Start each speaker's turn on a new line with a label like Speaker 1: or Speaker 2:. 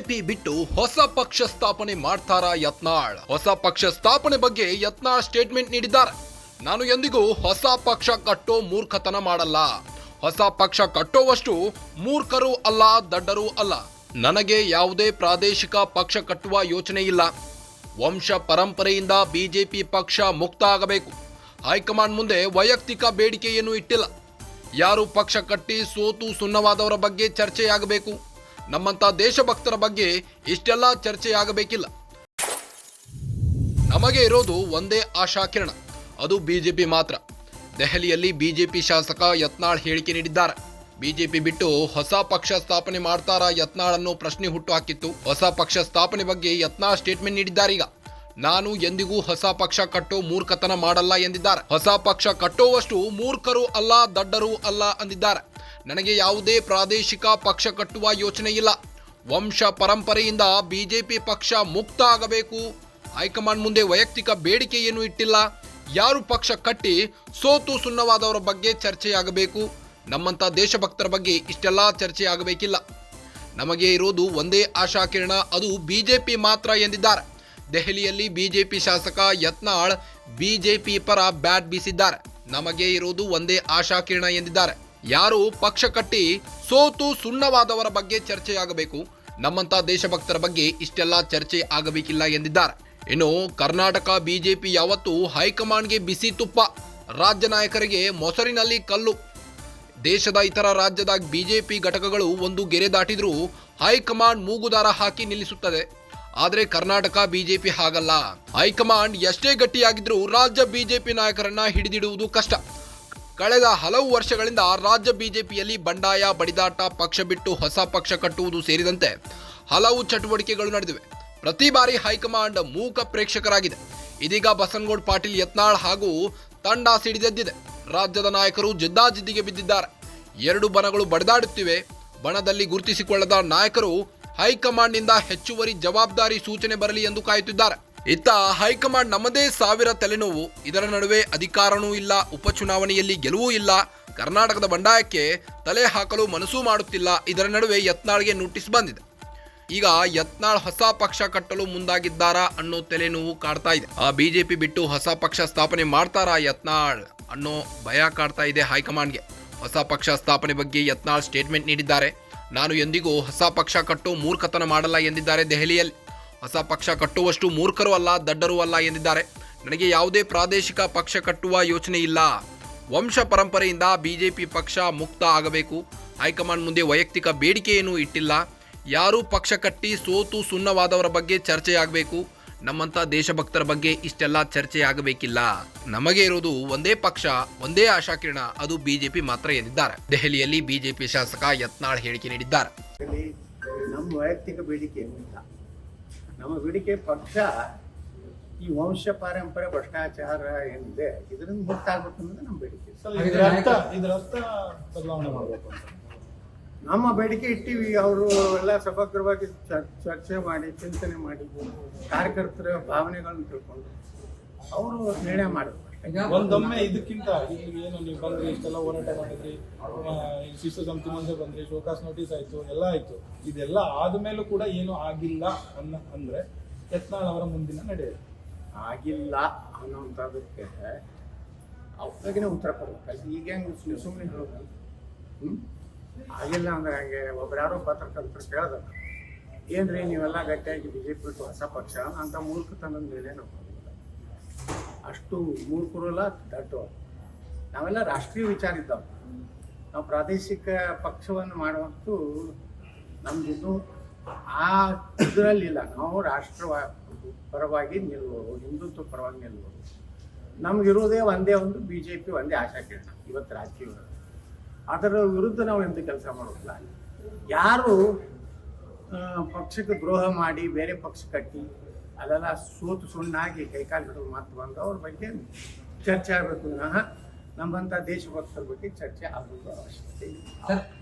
Speaker 1: BJP ಬಿಟ್ಟು ಹೊಸ ಪಕ್ಷ ಸ್ಥಾಪನೆ ಮಾಡ್ತಾರ ಯತ್ನಾಳ್? ಹೊಸ ಪಕ್ಷ ಸ್ಥಾಪನೆ ಬಗ್ಗೆ ಯತ್ನಾಳ್ ಸ್ಟೇಟ್ಮೆಂಟ್ ನೀಡಿದ್ದಾರೆ. ನಾನು ಎಂದಿಗೂ ಹೊಸ ಪಕ್ಷ ಕಟ್ಟೋ ಮೂರ್ಖತನ ಮಾಡಲ್ಲ. ಹೊಸ ಪಕ್ಷ ಕಟ್ಟೋವಷ್ಟು ಮೂರ್ಖರೂ ಅಲ್ಲ, ದಡ್ಡರೂ ಅಲ್ಲ. ನನಗೆ ಯಾವುದೇ ಪ್ರಾದೇಶಿಕ ಪಕ್ಷ ಕಟ್ಟುವ ಯೋಚನೆ ಇಲ್ಲ. ವಂಶ ಪರಂಪರೆಯಿಂದ ಬಿಜೆಪಿ ಪಕ್ಷ ಮುಕ್ತ ಆಗಬೇಕು. ಹೈಕಮಾಂಡ್ ಮುಂದೆ ವೈಯಕ್ತಿಕ ಬೇಡಿಕೆಯನ್ನು ಇಟ್ಟಿಲ್ಲ. ಯಾರು ಪಕ್ಷ ಕಟ್ಟಿ ಸೋತು ಸುನ್ನವಾದವರ ಬಗ್ಗೆ ಚರ್ಚೆಯಾಗಬೇಕು. ನಮ್ಮಂತ ದೇಶಭಕ್ತರ ಬಗ್ಗೆ ಇಷ್ಟೆಲ್ಲ ಚರ್ಚೆಯಾಗಬೇಕಿಲ್ಲ. ನಮಗೆ ಇರೋದು ಒಂದೇ ಆಶಾಕಿರಣ. ಅದು ಬಿಜೆಪಿ ಮಾತ್ರ. ದೆಹಲಿಯಲ್ಲಿ ಬಿಜೆಪಿ ಶಾಸಕ ಯತ್ನಾಳ್ ಹೇಳಿಕೆ ನೀಡಿದ್ದಾರೆ. ಬಿಜೆಪಿ ಬಿಟ್ಟು ಹೊಸ ಪಕ್ಷ ಸ್ಥಾಪನೆ ಮಾಡ್ತಾರಾ ಯತ್ನಾಳ್ ಅನ್ನೋ ಪ್ರಶ್ನೆ ಹುಟ್ಟು ಹಾಕಿತ್ತು ಹೊಸ ಪಕ್ಷ ಸ್ಥಾಪನೆ ಬಗ್ಗೆ ಯತ್ನಾಳ್ ಸ್ಟೇಟ್ಮೆಂಟ್ ನೀಡಿದ್ದಾರೆ ಈಗ. ನಾನು ಎಂದಿಗೂ ಹೊಸ ಪಕ್ಷ ಕಟ್ಟೋ ಮೂರ್ಖತನ ಮಾಡಲ್ಲ ಎಂದಿದ್ದಾರೆ. ಹೊಸ ಪಕ್ಷ ಕಟ್ಟೋವಷ್ಟು ಮೂರ್ಖರು ಅಲ್ಲ, ದಡ್ಡರು ಅಲ್ಲ ಅಂದಿದ್ದಾರೆ. ನನಗೆ ಯಾವುದೇ ಪ್ರಾದೇಶಿಕ ಪಕ್ಷ ಕಟ್ಟುವ ಯೋಚನೆ ಇಲ್ಲ ವಂಶ ಪರಂಪರೆಯಿಂದ ಬಿಜೆಪಿ ಪಕ್ಷ ಮುಕ್ತ ಆಗಬೇಕು. ಹೈಕಮಾಂಡ್ ಮುಂದೆ ವೈಯಕ್ತಿಕ ಬೇಡಿಕೆ ಏನು ಇಟ್ಟಿಲ್ಲ. ಯಾರು ಪಕ್ಷ ಕಟ್ಟಿ ಸೋತು ಸುಣ್ಣವಾದವರ ಬಗ್ಗೆ ಚರ್ಚೆಯಾಗಬೇಕು. ನಮ್ಮಂತ ದೇಶಭಕ್ತರ ಬಗ್ಗೆ ಇಷ್ಟೆಲ್ಲ ಚರ್ಚೆ ಆಗಬೇಕಿಲ್ಲ ನಮಗೆ ಇರೋದು ಒಂದೇ ಆಶಾಕಿರಣ, ಅದು ಬಿಜೆಪಿ ಮಾತ್ರ ಎಂದಿದ್ದಾರೆ. ದೆಹಲಿಯಲ್ಲಿ ಬಿಜೆಪಿ ಶಾಸಕ ಯತ್ನಾಳ್ ಬಿಜೆಪಿ ಪರ ಬ್ಯಾಟ್ ಬೀಸಿದ್ದಾರೆ. ನಮಗೆ ಇರೋದು ಒಂದೇ ಆಶಾಕಿರಣ ಎಂದಿದ್ದಾರೆ. ಯಾರು ಪಕ್ಷ ಕಟ್ಟಿ ಸೋತು ಸುಣ್ಣವಾದವರ ಬಗ್ಗೆ ಚರ್ಚೆಯಾಗಬೇಕು. ನಮ್ಮಂತ ದೇಶಭಕ್ತರ ಬಗ್ಗೆ ಇಷ್ಟೆಲ್ಲ ಚರ್ಚೆ ಆಗಬೇಕಿಲ್ಲ ಎಂದಿದ್ದಾರೆ. ಇನ್ನು ಕರ್ನಾಟಕ ಬಿಜೆಪಿ ಯಾವತ್ತೂ ಹೈಕಮಾಂಡ್ಗೆ ಬಿಸಿ ತುಪ್ಪ, ರಾಜ್ಯ ನಾಯಕರಿಗೆ ಮೊಸರಿನಲ್ಲಿ ಕಲ್ಲು. ದೇಶದ ಇತರ ರಾಜ್ಯದ ಬಿಜೆಪಿ ಘಟಕಗಳು ಒಂದು ಗೆರೆ ದಾಟಿದ್ರೂ ಹೈಕಮಾಂಡ್ ಮೂಗುದಾರ ಹಾಕಿ ನಿಲ್ಲಿಸುತ್ತದೆ. ಆದರೆ ಕರ್ನಾಟಕ ಬಿಜೆಪಿ ಹಾಗಲ್ಲ. ಹೈಕಮಾಂಡ್ ಎಷ್ಟೇ ಗಟ್ಟಿಯಾಗಿದ್ರೂ ರಾಜ್ಯ ಬಿಜೆಪಿ ನಾಯಕರನ್ನ ಹಿಡಿದಿಡುವುದು ಕಷ್ಟ. ಕಳೆದ ಹಲವು ವರ್ಷಗಳಿಂದ ರಾಜ್ಯ ಬಿಜೆಪಿಯಲ್ಲಿ ಬಂಡಾಯ, ಬಡಿದಾಟ, ಪಕ್ಷ ಬಿಟ್ಟು ಹೊಸ ಪಕ್ಷ ಕಟ್ಟುವುದು ಸೇರಿದಂತೆ ಹಲವು ಚಟುವಟಿಕೆಗಳು ನಡೆದಿವೆ. ಪ್ರತಿ ಬಾರಿ ಹೈಕಮಾಂಡ್ ಮೂಕ ಪ್ರೇಕ್ಷಕರಾಗಿದೆ. ಇದೀಗ ಬಸನಗೌಡ ಪಾಟೀಲ್ ಯತ್ನಾಳ್ ಹಾಗೂ ತಂಡ ಸಿಡಿದೆದ್ದಿದೆ. ರಾಜ್ಯದ ನಾಯಕರು ಜಿದ್ದಾಜಿದ್ದಿಗೆ ಬಿದ್ದಿದ್ದಾರೆ. ಎರಡು ಬಣಗಳು ಬಡಿದಾಡುತ್ತಿವೆ. ಬಣದಲ್ಲಿ ಗುರುತಿಸಿಕೊಳ್ಳದ ನಾಯಕರು ಹೈಕಮಾಂಡ್ನಿಂದ ಹೆಚ್ಚುವರಿ ಜವಾಬ್ದಾರಿ ಸೂಚನೆ ಬರಲಿ ಎಂದು ಕಾಯುತ್ತಿದ್ದಾರೆ. ಇತ್ತ ಹೈಕಮಾಂಡ್ ನಮ್ಮದೇ ಸಾವಿರ ತಲೆನೋವು. ಇದರ ನಡುವೆ ಅಧಿಕಾರನೂ ಇಲ್ಲ, ಉಪಚುನಾವಣೆಯಲ್ಲಿ ಗೆಲುವೂ ಇಲ್ಲ. ಕರ್ನಾಟಕದ ಬಂಡಾಯಕ್ಕೆ ತಲೆ ಹಾಕಲು ಮನಸ್ಸೂ ಮಾಡುತ್ತಿಲ್ಲ. ಇದರ ನಡುವೆ ಯತ್ನಾಳ್ಗೆ ನೋಟಿಸ್ ಬಂದಿದೆ. ಈಗ ಯತ್ನಾಳ್ ಹೊಸ ಪಕ್ಷ ಕಟ್ಟಲು ಮುಂದಾಗಿದ್ದಾರಾ ಅನ್ನೋ ತಲೆನೋವು ಕಾಡ್ತಾ ಇದೆ. ಆ ಬಿಜೆಪಿ ಬಿಟ್ಟು ಹೊಸ ಪಕ್ಷ ಸ್ಥಾಪನೆ ಮಾಡ್ತಾರಾ ಯತ್ನಾಳ್ ಅನ್ನೋ ಭಯ ಕಾಡ್ತಾ ಇದೆ ಹೈಕಮಾಂಡ್ಗೆ. ಹೊಸ ಪಕ್ಷ ಸ್ಥಾಪನೆ ಬಗ್ಗೆ ಯತ್ನಾಳ್ ಸ್ಟೇಟ್ಮೆಂಟ್ ನೀಡಿದ್ದಾರೆ. ನಾನು ಎಂದಿಗೂ ಹೊಸ ಪಕ್ಷ ಕಟ್ಟು ಮೂರ್ಖತನ ಮಾಡಲ್ಲ ಎಂದಿದ್ದಾರೆ ದೆಹಲಿಯಲ್ಲಿ. ಹೊಸ ಪಕ್ಷ ಕಟ್ಟುವಷ್ಟು ಮೂರ್ಖರು ಅಲ್ಲ, ದಡ್ಡರು ಅಲ್ಲ ಎಂದಿದ್ದಾರೆ. ನನಗೆ ಯಾವುದೇ ಪ್ರಾದೇಶಿಕ ಪಕ್ಷ ಕಟ್ಟುವ ಯೋಚನೆ ಇಲ್ಲ. ವಂಶ ಪರಂಪರೆಯಿಂದ ಬಿಜೆಪಿ ಪಕ್ಷ ಮುಕ್ತ ಆಗಬೇಕು. ಹೈಕಮಾಂಡ್ ಮುಂದೆ ವೈಯಕ್ತಿಕ ಬೇಡಿಕೆಯನ್ನು ಇಟ್ಟಿಲ್ಲ. ಯಾರೂ ಪಕ್ಷ ಕಟ್ಟಿ ಸೋತು ಸುಣ್ಣವಾದವರ ಬಗ್ಗೆ ಚರ್ಚೆಯಾಗಬೇಕು. ನಮ್ಮಂಥ ದೇಶಭಕ್ತರ ಬಗ್ಗೆ ಇಷ್ಟೆಲ್ಲ ಚರ್ಚೆ ಆಗಬೇಕಿಲ್ಲ ನಮಗೆ ಇರೋದು ಒಂದೇ ಪಕ್ಷ, ಒಂದೇ ಆಶಾಕಿರಣ, ಅದು ಬಿಜೆಪಿ ಮಾತ್ರ ಎಂದಿದ್ದಾರೆ. ದೆಹಲಿಯಲ್ಲಿ ಬಿಜೆಪಿ ಶಾಸಕ ಯತ್ನಾಳ್ ಹೇಳಿಕೆ ನೀಡಿದ್ದಾರೆ.
Speaker 2: ನಮ್ಮ ವೈಯಕ್ತಿಕ ಬೇಡಿಕೆ ನಮ್ಮ ಬೇಡಿಕೆ ಪಕ್ಷ ಈ ವಂಶ ಪಾರಂಪರೆ ಭ್ರಷ್ಟಾಚಾರ ಏನಿದೆ ಇದರಿಂದ ಮುಕ್ತ ಆಗ್ಬೇಕು ಅನ್ನೋದು ನಮ್ಮ ಬೇಡಿಕೆ
Speaker 3: ಬದಲಾವಣೆ ಮಾಡಬೇಕು ಅಂತ
Speaker 2: ನಮ್ಮ ಬೇಡಿಕೆ ಇಟ್ಟಿವಿ ಅವರು ಎಲ್ಲ ಸಮಗ್ರವಾಗಿ ಚರ್- ಚರ್ಚೆ ಮಾಡಿ ಚಿಂತನೆ ಮಾಡಿ ಕಾರ್ಯಕರ್ತರ ಭಾವನೆಗಳನ್ನು ತಿಳ್ಕೊಂಡು ಅವರು ನಿರ್ಣಯ ಮಾಡಬೇಕು ಅಷ್ಟೇ.
Speaker 3: ಒಂದೊಮ್ಮೆ ಇದಕ್ಕಿಂತ ಏನು ನೀವು ಬಂದ್ರಿ, ಇಷ್ಟೆಲ್ಲ ಹೋರಾಟ ಮಾಡಿದ್ರಿ ಶಿಶು ಸಮಿತಿ ಮುಂದೆ ಬಂದ್ರಿ, ಶೋಕಾಸ್ ನೋಟಿಸ್ ಆಯ್ತು, ಎಲ್ಲ ಆಯ್ತು. ಇದೆಲ್ಲ ಆದ್ಮೇಲೂ ಕೂಡ ಏನು ಆಗಿಲ್ಲ ಅನ್ನ, ಅಂದ್ರೆ ಯತ್ನಾಳ್ ಅವರ ಮುಂದಿನ ನಡೆಯುತ್ತೆ
Speaker 2: ಆಗಿಲ್ಲ ಅನ್ನೋಂಥದಕ್ಕೆ ಅವ್ರಿಗೆ ಉತ್ತರ ಕೊಡ್ಬೇಕು ಈಗ ಹೆಂಗೆ ಸುಮ್ಮನೆ ಸುಮ್ಮನೆ ಹೇಳೋದು? ಆಗಿಲ್ಲ ಅಂದ್ರೆ ಹಂಗೆ ಒಬ್ರು ಯಾರೋ ಪತ್ರಕರ್ತರು ಕೇಳಿದ್ರು ಏನ್ರಿ ನೀವೆಲ್ಲ ಗಟ್ಟಿಯಾಗಿ ಬಿಜೆಪಿ ಹೊಸ ಪಕ್ಷ ಅಂತ ಮೂರ್ಖತನದ ಮೇಲೆ ನಾವು. ಅಷ್ಟು ಮೂರ್ಖರೆಲ್ಲ ದಡ್ಡು ನಾವೆಲ್ಲ ರಾಷ್ಟ್ರೀಯ ವಿಚಾರ ಇದ್ದಾವೆ. ನಾವು ಪ್ರಾದೇಶಿಕ ಪಕ್ಷವನ್ನು ಮಾಡುವಂತೂ ನಮ್ದಿನ್ನೂ ಆ ಇದರಲ್ಲಿಲ್ಲ. ನಾವು ರಾಷ್ಟ್ರ ಪರವಾಗಿ ನಿಲ್ಬೋದು, ಹಿಂದುತ್ವ ಪರವಾಗಿ ನಿಲ್ಲುವರು ನಮಗಿರೋದೇ ಒಂದೇ ಒಂದು ಬಿ ಜೆ ಪಿ ಒಂದೇ ಆಶಾಕಿರಣ, ಇವತ್ತು ರಾಜಕೀಯ ಅದರ ವಿರುದ್ಧ ನಾವು ಎಂದು ಕೆಲಸ ಮಾಡೋದಿಲ್ಲ. ಯಾರು ಪಕ್ಷಕ್ಕೆ ದ್ರೋಹ ಮಾಡಿ, ಬೇರೆ ಪಕ್ಷ ಕಟ್ಟಿ ಅದೆಲ್ಲ ಸೋತು ಸುಣ್ಣಾಗಿ ಕೈಕಾಲು ಹಿಡಿದು ಮಾತು ಬಂದು ಅವ್ರ ಬಗ್ಗೆ ಚರ್ಚೆ ಆಗಬೇಕು. ವಿನಃ ನಮ್ಮಂಥ ದೇಶಭಕ್ತರ ಬಗ್ಗೆ ಚರ್ಚೆ ಆಗೋದು ಅವಶ್ಯಕತೆ ಇಲ್ಲ.